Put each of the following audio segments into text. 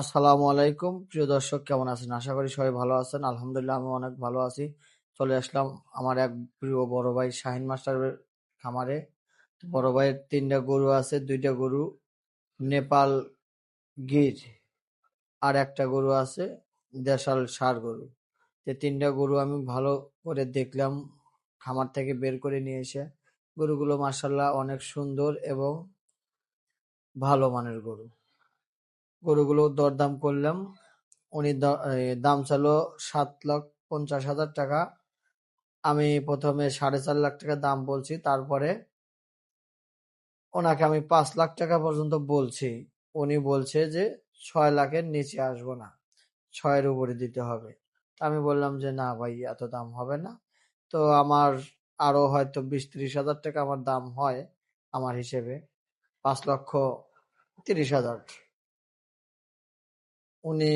আসসালামু আলাইকুম। প্রিয় দর্শক, কেমন আছেন? আশা করি সবাই ভালো আছেন। আলহামদুলিল্লাহ আমি অনেক ভালো আছি। চলে আসলাম আমার এক প্রিয় বড় ভাই শাহিন মাস্টারের খামারে। বড় ভাইয়ের তিনটা গরু আছে, দুইটা গরু, নেপাল গির আর একটা গরু আছে, দেশাল সার গরু। যে তিনটা গরু আমি ভালো করে দেখলাম, খামার থেকে বের করে নিয়ে এসে। গরুগুলো মার্শাল্লাহ অনেক সুন্দর এবং ভালো মানের গরু। গরুগুলো দরদাম করলাম। উনি দাম চালো সাত লাখ পঞ্চাশ হাজার টাকা। আমি প্রথমে সাড়ে চার লাখ টাকা দাম বলছি, তারপরে ওনাকে আমি পাঁচ লাখ টাকা পর্যন্ত বলছি। উনি বলছে যে ছয় লাখের নিচে আসব না, ছয়ের উপরে দিতে হবে। আমি বললাম যে না ভাই, এত দাম হবে না। তো আমার আরও হয়তো বিশ ত্রিশ হাজার টাকা আমার দাম হয় আমার হিসেবে, পাঁচ লক্ষ তিরিশ হাজার। উনি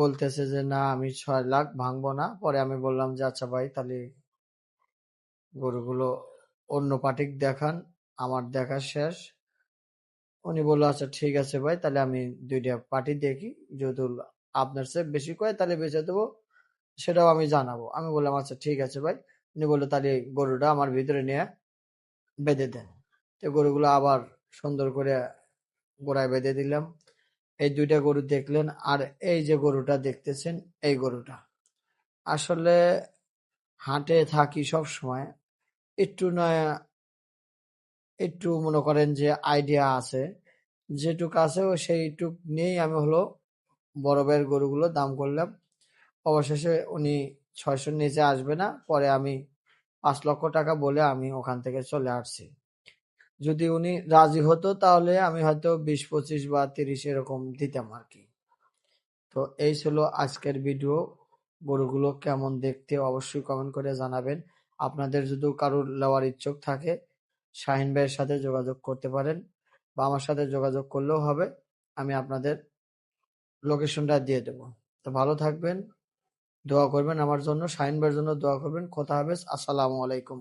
বলতেছে যে, না, আমি ছয় লাখ ভাঙবো না। পরে আমি বললাম যে আচ্ছা ভাই, তাহলে গরুগুলো অন্য পার্টিক দেখান, আমার দেখা শেষ। উনি বলল আচ্ছা ঠিক আছে ভাই, তাহলে আমি দুইটা পার্টি দেখি, যেহেতু আপনার চেয়ে বেশি কয়, তাহলে বেঁচে দেবো, সেটাও আমি জানাব। আমি বললাম আচ্ছা ঠিক আছে ভাই। উনি বলল, তাহলে গরুটা আমার ভিতরে নিয়ে বেঁধে দেন। তো গরুগুলো আবার সুন্দর করে গোড়ায় বেঁধে দিলাম। এই দুইটা গরু দেখলেন আর এই যে গরুটা দেখতেছেন, এই গরুটা। আসলে হাটে থাকি সব সময়। একটু নয়, একটু মনে করেন যে আইডিয়া আছে। যেটুক আছে সেইটুক নিয়েই আমি হলো বড় ভাইয়ের গরুগুলো দাম করলাম। অবশেষে উনি ছয়শোর নিচে আসবে না, পরে আমি পাঁচ লক্ষ টাকা বলে আমি ওখান থেকে চলে আসছি। যদি উনি রাজি হতো, তাহলে আমি হয়তো বিশ, পঁচিশ বা তিরিশ এরকম দিতাম আর কি। তো এই ছিল আজকের ভিডিও। গরুগুলো কেমন দেখতে অবশ্যই কমেন্ট করে জানাবেন। আপনাদের যদি কারোর নেওয়ার ইচ্ছুক থাকে, শাহিন ভাইয়ের সাথে যোগাযোগ করতে পারেন বা আমার সাথে যোগাযোগ করলেও হবে, আমি আপনাদের লোকেশনটা দিয়ে দেব। তো ভালো থাকবেন, দোয়া করবেন আমার জন্য, শাহিন ভাইয়ের জন্য দোয়া করবেন। কথা হবে, আসসালামু আলাইকুম।